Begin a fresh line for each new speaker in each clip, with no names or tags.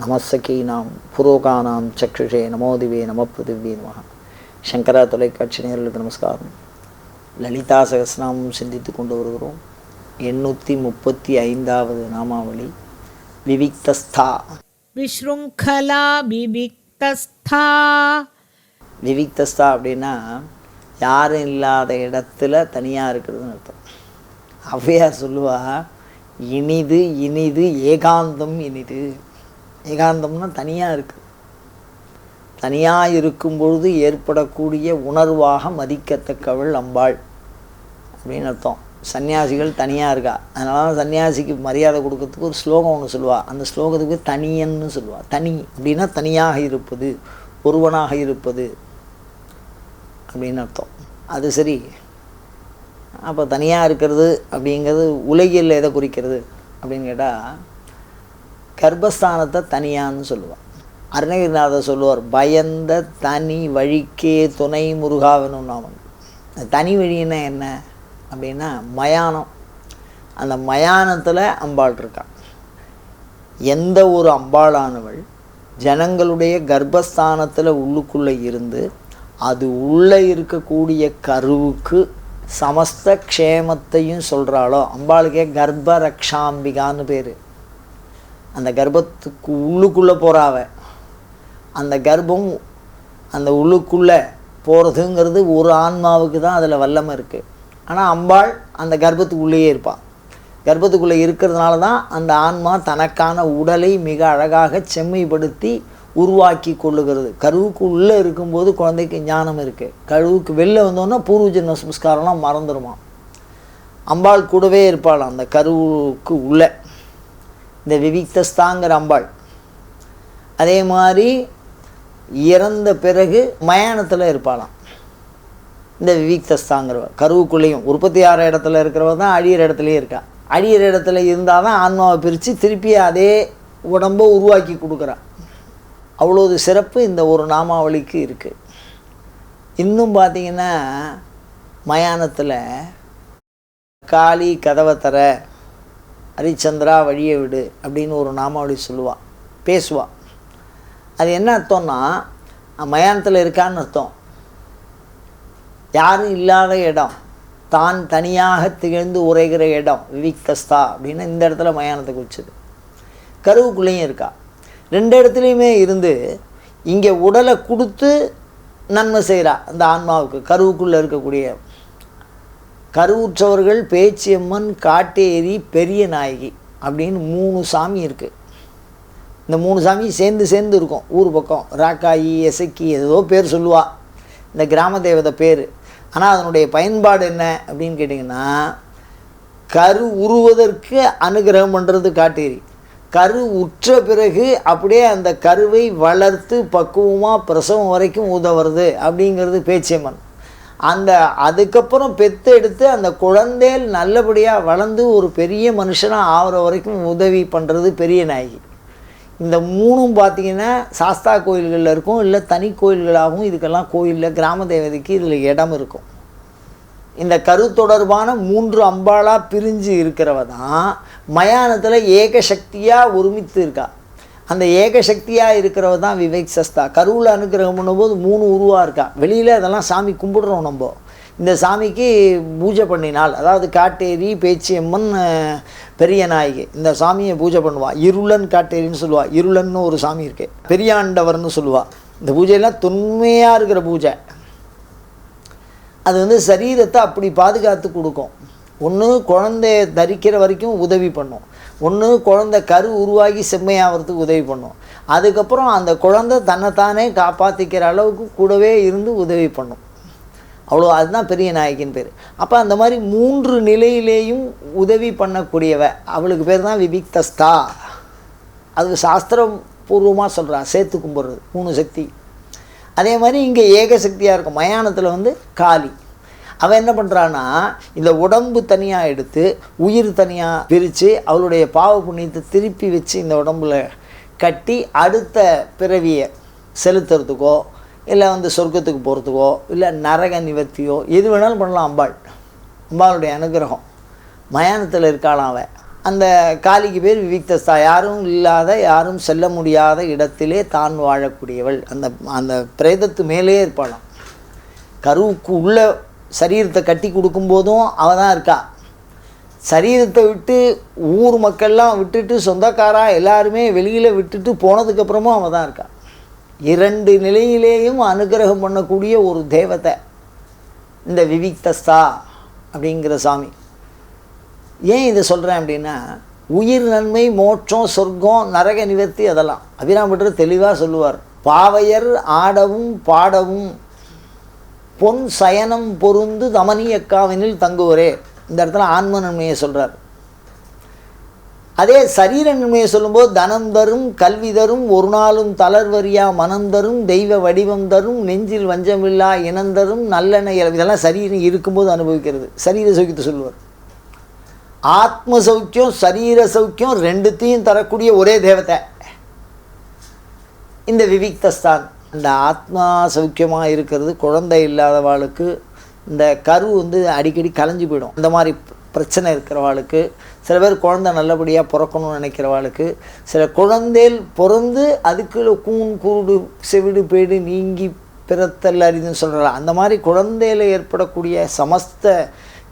நமசகீனாம் புரோகானாம் சக்ஷுஷே நமோதிவே நமப்புதிவே நமக சங்கரா தொலைக்காட்சி நேர்களுக்கு நமஸ்காரம். லலிதா சகசிரநாமம் சிந்தித்து கொண்டு வருகிறோம். எண்ணூற்றி முப்பத்தி ஐந்தாவது நாமாவளி. விவிக்தஸ்தா.
விஸ்ருங்கலா விவிக்தஸ்தா.
விவிக்தஸ்தா அப்படின்னா யாரும் இல்லாத இடத்துல தனியாக இருக்கிறதுன்னு அர்த்தம். அவ்வையார் சொல்லுவா இனிது இனிது ஏகாந்தம் இனிது. ஏகாந்தம்னா தனியாக இருக்குது தனியாக இருக்கும் பொழுது ஏற்படக்கூடிய உணர்வாக மதிக்கத்தக்கவள் அம்பாள் அப்படின்னு அர்த்தம். சன்னியாசிகள் தனியாக இருக்கா? அதனால தான் சன்னியாசிக்கு மரியாதை கொடுக்கறதுக்கு ஒரு ஸ்லோகம் ஒன்று சொல்லுவாள் அந்த ஸ்லோகத்துக்கு தனியன்னு சொல்லுவாள் தனி அப்படின்னா தனியாக இருப்பது ஒருவனாக இருப்பது அப்படின்னு அர்த்தம். அது சரி. அப்போ தனியாக இருக்கிறது அப்படிங்கிறது உலகில் எதை குறிக்கிறது அப்படின்னு கேட்டால் கர்ப்பஸ்தானத்தை தனியான்னு சொல்லுவாள் அருணகிரிநாதர் சொல்லுவார் பயந்த தனி வழிக்கே துணை முருகாவனும் தனி வழின்னா என்ன? அப்படின்னா மயானம். அந்த மயானத்தில் அம்பாள் இருக்கான் எந்த ஒரு அம்பாளானவள் ஜனங்களுடைய கர்ப்பஸ்தானத்தில் உள்ளுக்குள்ளே இருந்து அது உள்ளே இருக்கக்கூடிய கருவுக்கு சமஸ்த க்ஷேமத்தையும் சொல்கிறாளோ அம்பாளுக்கே கர்ப்ப ரக்ஷாம்பிகான்னு பேர். அந்த கர்ப்பத்துக்கு உள்ளுக்குள்ளே போகிறாவ அந்த கர்ப்பம் அந்த உள்ளுக்குள்ளே போகிறதுங்கிறது ஒரு ஆன்மாவுக்கு தான் அதில் வல்லமை இருக்குது ஆனால் அம்பாள் அந்த கர்ப்பத்துக்குள்ளேயே இருப்பாள் கர்ப்பத்துக்குள்ளே இருக்கிறதுனால தான் அந்த ஆன்மா தனக்கான உடலை மிக அழகாக செம்மைப்படுத்தி உருவாக்கி கொள்ளுகிறது. கருவுக்கு உள்ளே இருக்கும்போது குழந்தைக்கு ஞானம் இருக்குது கருவுக்கு வெளில வந்தோன்னா பூர்வஜன்ம சம்ஸ்காரம்லாம் மறந்துடுமா அம்பாள் கூடவே இருப்பாள் அந்த கருவுக்கு உள்ளே. இந்த விவிக்தஸ்தாங்கிற அம்பாள். அதே மாதிரி இறந்த பிறகு மயானத்தில் இருப்பாளாம். இந்த விவிக்தஸ்தாங்கிறவ கருவுக்குள்ளேயும் உற்பத்தி ஆகிற இடத்துல இருக்கிறவ தான் அழியிற இடத்துலையும் இருக்கா. அழியிற இடத்துல இருந்தால் தான் ஆன்மாவை பிரித்து திருப்பி அதே உடம்பை உருவாக்கி கொடுக்குறான் அவ்வளோது சிறப்பு இந்த ஒரு நாமாவளிக்கு இருக்குது இன்னும் பார்த்தீங்கன்னா மயானத்தில் காளி கதவை தர ஹரிச்சந்திரா வழியை விடு அப்படின்னு ஒரு நாமாவளி சொல்லுவாள் பேசுவாள் அது என்ன அர்த்தம்னா மயானத்தில் இருக்கான்னு அர்த்தம். யாரும் இல்லாத இடம். தான் தனியாக திகழ்ந்து உரைகிற இடம். விவிக்தஸ்தா அப்படின்னு இந்த இடத்துல மயானத்தை குறிச்சது கருவுக்குள்ளேயும் இருக்கா. ரெண்டு இடத்துலையுமே இருந்து இங்கே உடலை கொடுத்து நன்மை செய்கிறா அந்த ஆன்மாவுக்கு. கருவுக்குள்ளே இருக்கக்கூடிய கருவுற்றவர்கள் பேச்சியம்மன் காட்டேரி பெரிய நாயகி அப்படின்னு மூணு சாமி இருக்குது இந்த மூணு சாமி சேர்ந்து சேர்ந்து இருக்கும். ஊர் பக்கம். ராக்காயி எசக்கி ஏதோ பேர் சொல்லுவா. இந்த கிராம தேவதை பேர். ஆனால் அதனுடைய பயன்பாடு என்ன அப்படின்னு கேட்டிங்கன்னா கரு உருவதற்கு அனுகிரகம் பண்ணுறது காட்டேரி. கரு உற்ற பிறகு அப்படியே அந்த கருவை வளர்த்து பக்குவமாக பிரசவம் வரைக்கும் உதவுறது அப்படிங்கிறது பேச்சியம்மன். அந்த அதுக்கப்புறம் பெற்று எடுத்து அந்த குழந்தைகள் நல்லபடியாக வளர்ந்து ஒரு பெரிய மனுஷனாக ஆகிற வரைக்கும் உதவி பண்ணுறது பெரிய நாயகி. இந்த மூணும் பார்த்திங்கன்னா சாஸ்தா கோயில்களில் இருக்கும் இல்லை தனி கோயில்களாகவும் இதுக்கெல்லாம் கோயிலில் கிராம தேவதைக்கு இதில் இடம் இருக்கும். இந்த கரு தொடர்பான மூன்று அம்பாளாக பிரிஞ்சு இருக்கிறவ தான் மயானத்தில் ஏகசக்தியாக ஒருமித்து இருக்கா. அந்த ஏகசக்தியாக இருக்கிறவ தான் விவேக் சஸ்தா. கருவில் அனுகிரகம் பண்ணும்போது மூணு உருவாக இருக்கா வெளியில் அதெல்லாம் சாமி கும்பிடுறோம் நம்ம. இந்த சாமிக்கு பூஜை பண்ணினால் அதாவது காட்டேரி பேச்சியம்மன் பெரிய நாயகி இந்த சாமியை பூஜை பண்ணுவாள் இருளன் காட்டேரின்னு சொல்லுவாள் இருளன்னு ஒரு சாமி இருக்குது பெரியாண்டவர்னு சொல்லுவாள் இந்த பூஜையெல்லாம் தொன்மையாக இருக்கிற பூஜை. அது வந்து சரீரத்தை அப்படி பாதுகாத்து கொடுக்கும். ஒன்று குழந்தைய தரிக்கிற வரைக்கும் உதவி பண்ணும். ஒன்று குழந்தை கரு உருவாகி செம்மையாகிறதுக்கு உதவி பண்ணும். அதுக்கப்புறம் அந்த குழந்தை தன்னைத்தானே காப்பாற்றிக்கிற அளவுக்கு கூடவே இருந்து உதவி பண்ணும். அவ்வளோ அதுதான் பெரிய நாயகின் பேர். அப்போ அந்த மாதிரி மூன்று நிலையிலேயும் உதவி பண்ணக்கூடியவ அவளுக்கு பேர் தான் விபிக்தஸ்தா அது சாஸ்திரம் பூர்வமாக சொல்கிறா சேர்த்து கும்பிட்றது மூணு சக்தி. அதே மாதிரி இங்கே ஏக சக்தியாக இருக்கும். மயானத்தில் வந்து காளி. அவன் என்ன பண்ணுறான்னா இந்த உடம்பு தனியாக எடுத்து உயிர் தனியாக பிரித்து அவளுடைய பாவ புண்ணியத்தை திருப்பி வச்சு இந்த உடம்புல கட்டி அடுத்த பிறவியை செலுத்துறதுக்கோ இல்லை வந்து சொர்க்கத்துக்கு போகிறதுக்கோ இல்லை நரக நிவர்த்தியோ எது வேணாலும் பண்ணலாம் அம்பாள். அம்பாளுடைய அனுகிரகம். மயானத்தில் இருக்காளாம் அவன் அந்த காளிக்கு பேர் விவிக்தஸ்தா. யாரும் இல்லாத யாரும் செல்ல முடியாத இடத்திலே தான் வாழக்கூடியவள். அந்த அந்த பிரேதத்து மேலே இருப்பாளாம். கருவுக்கு உள்ள சரீரத்தை கட்டி கொடுக்கும்போதும் அவள் தான் இருக்கா. சரீரத்தை விட்டு ஊர் மக்கள்லாம் விட்டுட்டு சொந்தக்காரா எல்லாருமே வெளியில் விட்டுட்டு போனதுக்கப்புறமும் அவள் தான் இருக்கா. இரண்டு நிலையிலேயும் அனுகிரகம் பண்ணக்கூடிய ஒரு தேவதை. இந்த விவிக்தஸ்தா அப்படிங்கிற சாமி. ஏன் இதை சொல்கிறேன் அப்படின்னா உயிர் நன்மை மோட்சம் சொர்க்கம் நரக நிவர்த்தி அதெல்லாம். அபிராமபட்டர் தெளிவாக சொல்லுவார். பாவையர் ஆடவும் பாடவும். பொன் சயனம் பொருந்து தமனியக்காவினில் தங்குவரே. இந்த இடத்துல ஆன்ம நன்மையை சொல்கிறார் அதே சரீர நன்மையை சொல்லும்போது தனம் தரும் கல்வி தரும் ஒரு நாளும் தளர்வரியா மனம் தரும் தெய்வ வடிவம் தரும் நெஞ்சில் வஞ்சமில்லா இனந்தரும் நல்லெண்ணெய் இதெல்லாம் சரீரம் இருக்கும்போது அனுபவிக்கிறது. சரீர சௌக்கியத்தை சொல்லுவார். ஆத்ம சௌக்கியம் சரீர சௌக்கியம் ரெண்டுத்தையும் தரக்கூடிய ஒரே தேவதை. இந்த விவிக்தஸ்தான். அந்த ஆத்மா சௌக்கியமாக இருக்கிறது குழந்தை இல்லாதவாளுக்கு இந்த கரு வந்து அடிக்கடி கலைஞ்சு போயிடும். இந்த மாதிரி பிரச்சனை இருக்கிறவாளுக்கு சில பேர் குழந்தை நல்லபடியாக பிறக்கணும்னு நினைக்கிறவாளுக்கு சில குழந்தைகள் பிறந்து அதுக்குள்ள கூன் கூடு செவிடு பேடு நீங்கி பிறத்தல் அறிதுன்னு சொல்கிறாங்க அந்த மாதிரி குழந்தையில் ஏற்படக்கூடிய சமஸ்த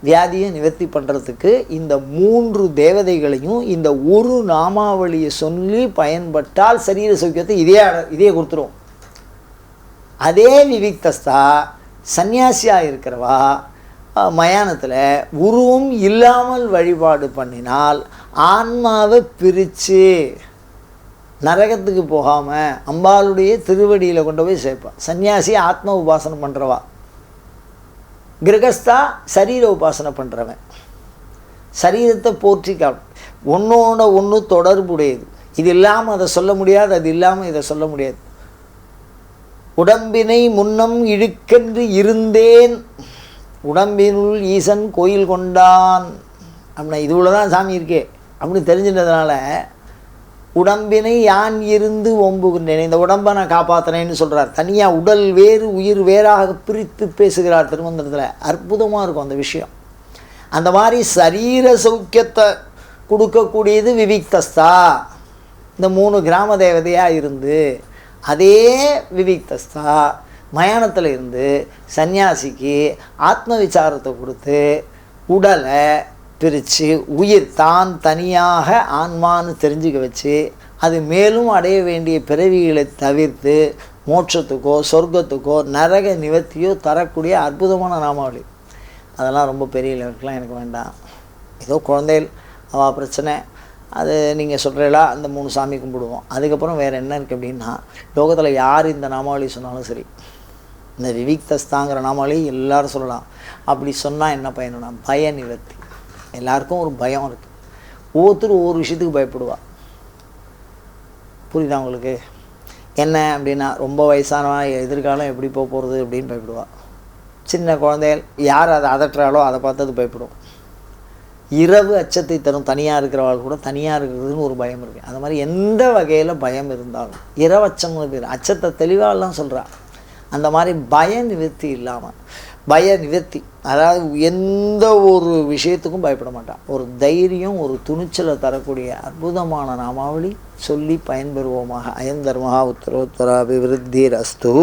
வியாதியை நிவர்த்தி பண்ணுறதுக்கு இந்த மூன்று தேவதைகளையும் இந்த ஒரு நாமாவளியை சொல்லி பயன்பட்டால் சரீர சௌக்கியத்தை இதே இதையே இதே கொடுத்துரும். அதே விவிக்தஸ்தா சன்னியாசியாக இருக்கிறவா மயானத்தில் உருவம் இல்லாமல் வழிபாடு பண்ணினால் ஆன்மாவை பிரித்து நரகத்துக்கு போகாமல் அம்பாளுடைய திருவடியில் கொண்டு போய் சேர்ப்பான் சன்னியாசி ஆத்ம உபாசனை பண்ணுறவா கிரகஸ்தா சரீர உபாசனை பண்ணுறவன் சரீரத்தை போற்றி காப் ஒன்றோட ஒன்று தொடர்புடையது. இது இல்லாமல் அதை சொல்ல முடியாது அது இல்லாமல் இதை சொல்ல முடியாது. உடம்பினை முன்னம் இழுக்கென்று இருந்தேன். உடம்பினுள் ஈசன் கோயில் கொண்டான். அப்படின்னா இதுவில் தான் சாமி இருக்கே. அப்படின்னு தெரிஞ்சிட்டதுனால உடம்பினை யான் இருந்து ஒம்புகின்றேன் இந்த உடம்பை நான் காப்பாற்றினேன்னு சொல்கிறார் தனியாக உடல் வேறு உயிர் வேறாக பிரித்து பேசுகிறார் திருமந்திரத்தில். அற்புதமாக இருக்கும் அந்த விஷயம். அந்த மாதிரி சரீர சௌக்கியத்தை கொடுக்கக்கூடியது விவிக்தஸ்தா. இந்த மூணு கிராம தேவதையாக இருந்து அதே விவிக்தஸ்தா மயானத்தில் இருந்து சன்னியாசிக்கு ஆத்ம விசாரத்தை கொடுத்து உடலை பிரித்து உயிர் தான் தனியாக ஆன்மான்னு தெரிஞ்சுக்க வச்சு அது மேலும் அடைய வேண்டிய பிறவிகளை தவிர்த்து மோட்சத்துக்கோ சொர்க்கத்துக்கோ நரக நிவர்த்தியோ தரக்கூடிய அற்புதமான நாமாவளி. அதெல்லாம் ரொம்ப பெரிய லெவலுக்குலாம் எனக்கு வேண்டாம். ஏதோ குழந்தைகள் அவள் பிரச்சனை. அது நீங்கள் சொல்கிறீங்களா அந்த மூணு சாமி கும்பிடுவோம். அதுக்கப்புறம் வேறு என்ன இருக்குது அப்படின்னா லோகத்தில் யார் இந்த நாமாவளி சொன்னாலும் சரி இந்த விவிக்தஸ்தாங்கிற நாமாவளி எல்லோரும் சொல்லலாம். அப்படி சொன்னால் என்ன பயனுனா பய நிவர்த்தி. எல்லாருக்கும் ஒரு பயம் இருக்குது ஒவ்வொருத்தரும் ஒவ்வொரு விஷயத்துக்கு பயப்படுவா. புரியுதா உங்களுக்கு? என்ன அப்படின்னா ரொம்ப வயசானவா எதிர்காலம் எப்படி போக போகிறது அப்படின்னு பயப்படுவா. சின்ன குழந்தைகள் யார் அதை அதட்டுறாளோ அதை பார்த்து அது பயப்படும். இரவு அச்சத்தை தரும். தனியாக இருக்கிறவர்கள் கூட தனியாக இருக்கிறதுன்னு ஒரு பயம் இருக்குது அந்த மாதிரி எந்த வகையில் பயம் இருந்தாலும் இரவச்சம்னு பேர் அச்சத்தை தெளிவாகலாம் சொல்கிறா அந்த மாதிரி பய நிவர்த்தி இல்லாமல் பய நிவர்த்தி அதாவது எந்த ஒரு விஷயத்துக்கும் பயப்பட மாட்டான் ஒரு தைரியம் ஒரு துணிச்சலை தரக்கூடிய அற்புதமான நாமாவளி சொல்லி பயன்பெறுவோமாக. அயந்தர்மஹா உத்தரோத்தர அபிவிருத்தி ரஸ்து